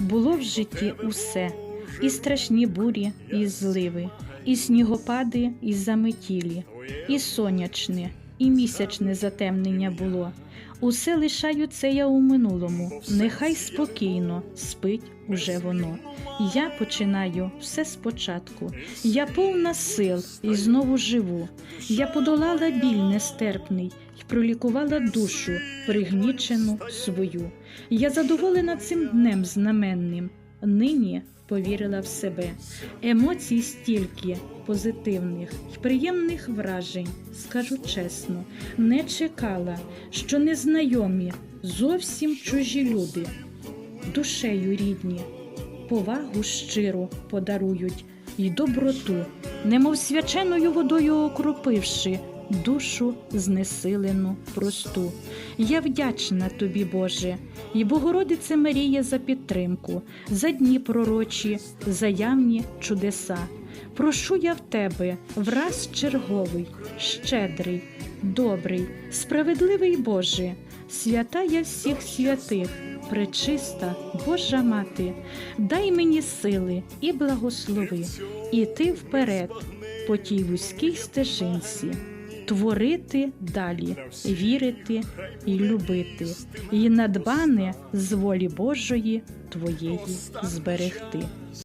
Було в житті усе, і страшні бурі, і зливи, і снігопади, і заметілі, і сонячне, і місячне затемнення було. Усе лишаю це я у минулому, нехай спокійно спить уже воно. Я починаю все спочатку. Я повна сил і знову живу. Я подолала біль нестерпний і пролікувала душу пригнічену свою. Я задоволена цим днем знаменним. Нині повірила в себе. Емоцій стільки позитивних і приємних вражень, скажу чесно, не чекала, що незнайомі, зовсім чужі люди, душею рідні, повагу щиру подарують і доброту, немов свяченою водою окропивши душу знесилену просту. Я вдячна тобі, Боже, і Богородице Марія за підтримку, за дні пророчі, за явні чудеса. Прошу я в тебе враз черговий, щедрий, добрий, справедливий Боже, свята я всіх святих, пречиста Божа мати, дай мені сили і благослови, іти вперед по тій вузькій стежинці, творити далі, вірити і любити, і надбане з волі Божої твоєї зберегти.